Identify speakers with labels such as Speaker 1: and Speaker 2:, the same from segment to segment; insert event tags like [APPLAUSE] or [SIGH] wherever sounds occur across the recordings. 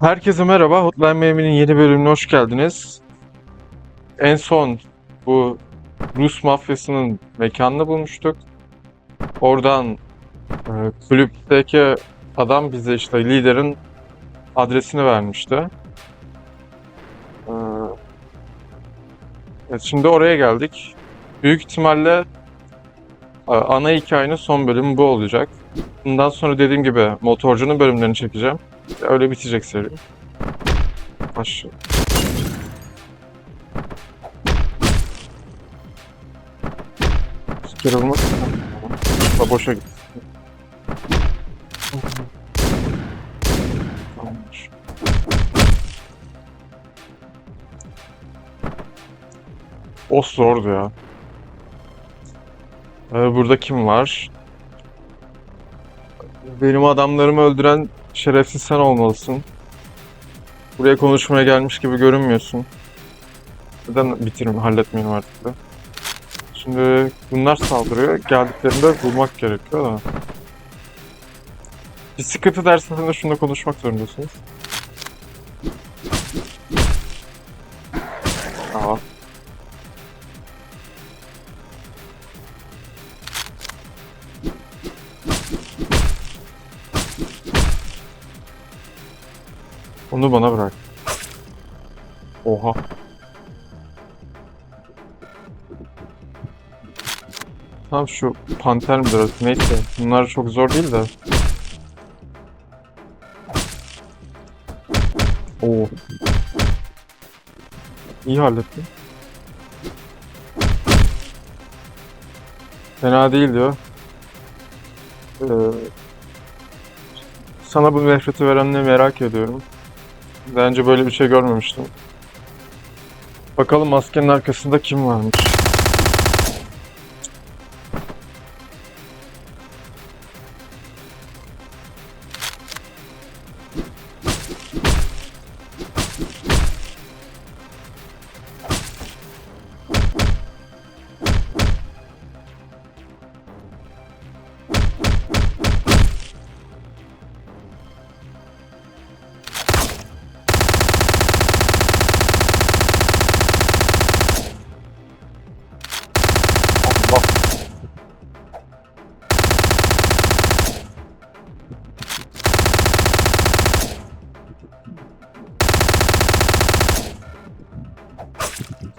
Speaker 1: Herkese merhaba. Hotline Miami'nin yeni bölümüne hoş geldiniz. En son bu Rus mafyasının mekanını bulmuştuk. Oradan e, kulüpteki adam bize işte liderin adresini vermişti. E, evet, şimdi oraya geldik. Büyük ihtimalle e, ana hikayenin son bölümü bu olacak. Bundan sonra dediğim gibi motorcunun bölümlerini çekeceğim. Öyle bitecek seri. Başla. Siker olmaz. Da boşa git. O zordu ya. Ee, burada kim var? Benim adamlarımı öldüren şerefsiz sen olmalısın. Buraya konuşmaya gelmiş gibi görünmüyorsun. Neden bitirim, halletmeyelim artık da. Şimdi bunlar saldırıyor. Geldiklerinde bulmak gerekiyor da. Bir sıkıntı dersinde şunda konuşmak zorundasınız. Aa. Onu bana bırak. Oha. Tamam şu panter midir artık neyse. Bunlar çok zor değil de. Oo. İyi hallettin. Fena değil diyor. Ee, sana bu nefreti verenleri merak ediyorum. Daha önce böyle bir şey görmemiştim. Bakalım maskenin arkasında kim varmış.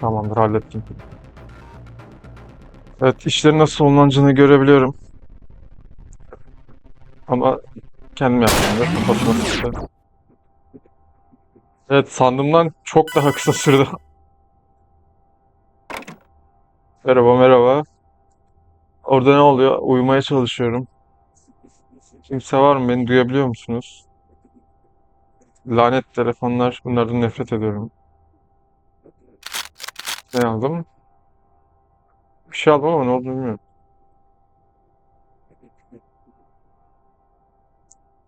Speaker 1: Tamamdır hallettim. Evet işlerin nasıl sonlanacağını görebiliyorum. Ama kendim yaptım da. Evet sandığımdan çok daha kısa sürdü. [LAUGHS] Merhaba merhaba. Orada ne oluyor? Uyumaya çalışıyorum. Kimse var mı? Beni duyabiliyor musunuz? Lanet telefonlar. Bunlardan nefret ediyorum. Ne aldım? Bir şey aldım ama ne olduğunu bilmiyorum.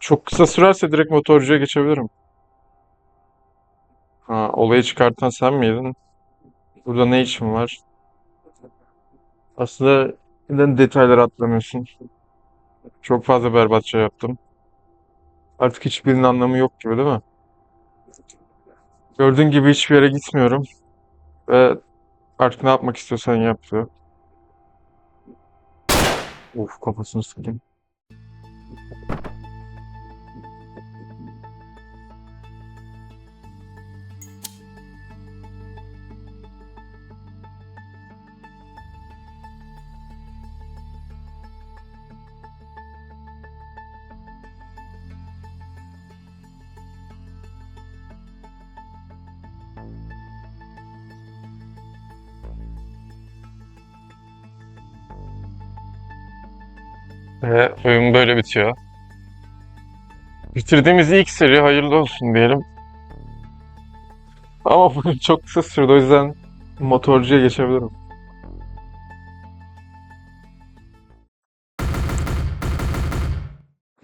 Speaker 1: Çok kısa sürerse direkt motorcuya geçebilirim. Ha, olayı çıkartan sen miydin? Burada ne işin var? Aslında neden detayları atlamıyorsun? Çok fazla berbatça yaptım. Artık hiçbirinin anlamı yok gibi değil mi? Gördüğün gibi hiçbir yere gitmiyorum. Ve artık ne yapmak istiyorsan yap diyor. Of kafasını sıkayım. Ve oyun böyle bitiyor. Bitirdiğimiz ilk seri hayırlı olsun diyelim. Ama [LAUGHS] bu çok kısa sürdü o yüzden motorcuya geçebilirim.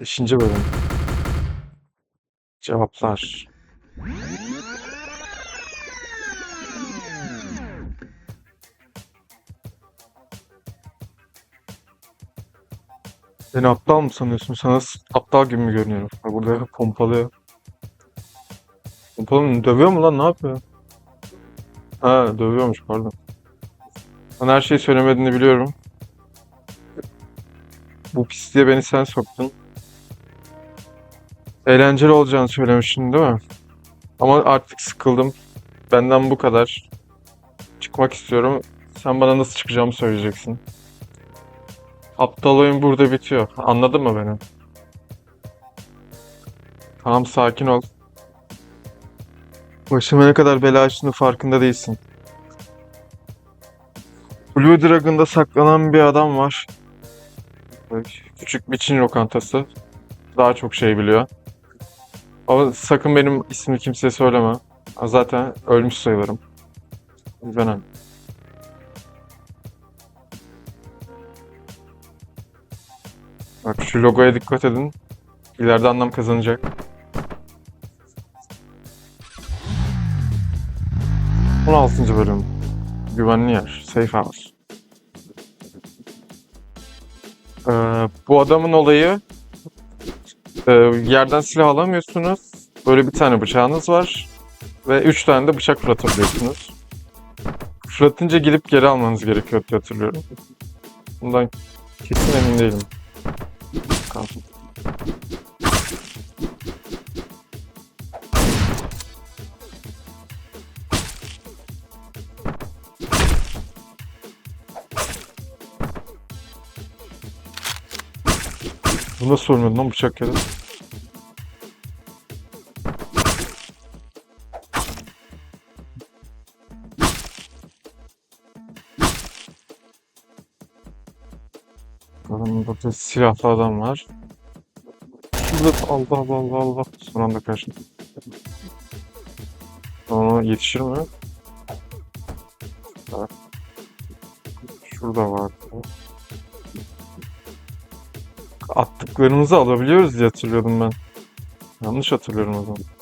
Speaker 1: Beşinci bölüm. Cevaplar. Beni aptal mı sanıyorsun? Sana aptal gibi mi görünüyorum? Ha, Burada pompalı Oğlum dövüyor mu lan ne yapıyor? Ha dövüyormuş pardon. Ben her şeyi söylemediğini biliyorum. Bu pisliğe beni sen soktun. Eğlenceli olacağını söylemiştin değil mi? Ama artık sıkıldım. Benden bu kadar. Çıkmak istiyorum. Sen bana nasıl çıkacağımı söyleyeceksin. Aptal oyun burada bitiyor. Anladın mı beni? Tamam sakin ol. Başıma ne kadar bela açtığını farkında değilsin. Blue Dragon'da saklanan bir adam var. Küçük bir Çin lokantası. Daha çok şey biliyor. Ama sakın benim ismimi kimseye söyleme. Zaten ölmüş sayılırım. Ben Bak şu logoya dikkat edin. İleride anlam kazanacak. On altıncı bölüm. Güvenli yer. Safe house. Ee, bu adamın olayı e, yerden silah alamıyorsunuz. Böyle bir tane bıçağınız var. Ve üç tane de bıçak fırlatabiliyorsunuz. Fırlatınca gidip geri almanız gerekiyor diye hatırlıyorum. Bundan kesin emin değilim. Kalsın. Bu nasıl ölmedi lan bıçak yedi? Burada silahlı adam var. Şurada Allah Allah Allah Allah. Son anda kaçtım. Ona yetişir mi? Şurada var. Attıklarımızı alabiliyoruz diye hatırlıyordum ben. Yanlış hatırlıyorum o zaman.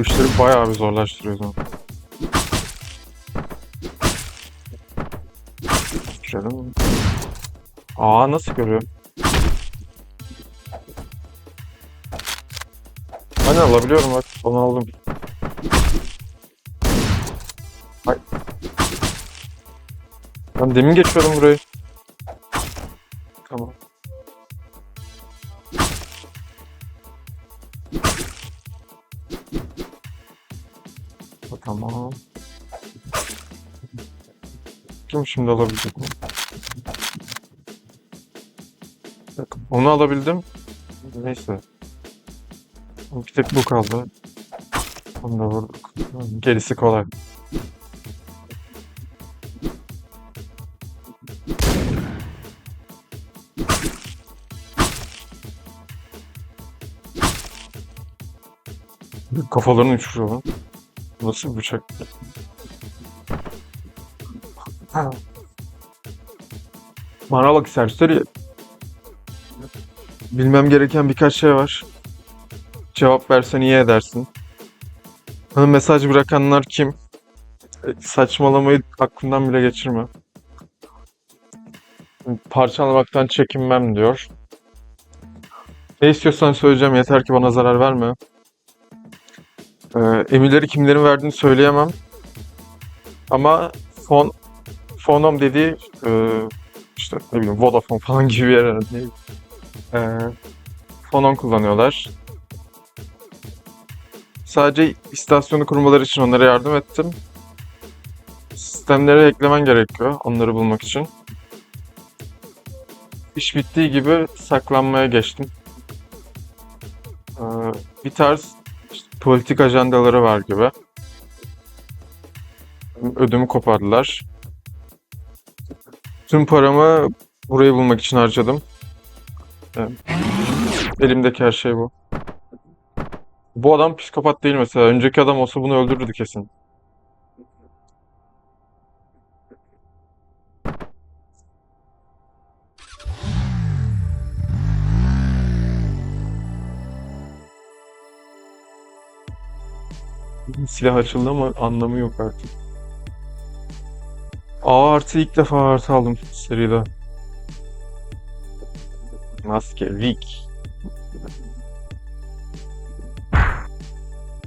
Speaker 1: Bu işleri bayağı bir zorlaştırıyor zaman. Girelim. Aa nasıl görüyor? Hani alabiliyorum bak. Onu aldım. Ay. Ben demin geçiyordum burayı. Tamam. Kim şimdi alabilecek mi? Bak, Onu alabildim. Neyse. Bir tek bu kaldı. Onu da vurduk. Gerisi kolay. Kafalarını uçuruyor lan. Nasıl bıçak? Bana bak serseri. Bilmem gereken birkaç şey var. Cevap versen iyi edersin. Bana mesaj bırakanlar kim? E, Saçmalamayı aklından bile geçirme. Parçalamaktan çekinmem diyor. Ne istiyorsan söyleyeceğim yeter ki bana zarar verme. Ee, emirleri kimlerin verdiğini söyleyemem. Ama fon fonom dediği e, işte ne bileyim Vodafone falan [LAUGHS] gibi bir yer herhalde. Ee, fonon kullanıyorlar. Sadece istasyonu kurmaları için onlara yardım ettim. Sistemlere eklemen gerekiyor onları bulmak için. İş bittiği gibi saklanmaya geçtim. Ee, bir tarz politik ajandaları var gibi. Ödümü kopardılar. Tüm paramı burayı bulmak için harcadım. Evet. Elimdeki her şey bu. Bu adam psikopat değil mesela. Önceki adam olsa bunu öldürürdü kesin. Silah açıldı ama anlamı yok artık. A artı ilk defa artı aldım seride. Maske, Vic.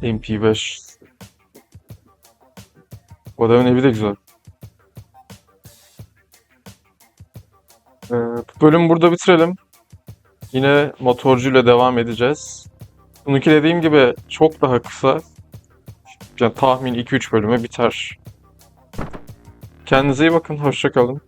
Speaker 1: MP5. Bu adamın evi de güzel. Ee, bölümü burada bitirelim. Yine motorcuyla devam edeceğiz. Bununki dediğim gibi çok daha kısa. Yani tahmin 2-3 bölüme biter. Kendinize iyi bakın. Hoşça kalın.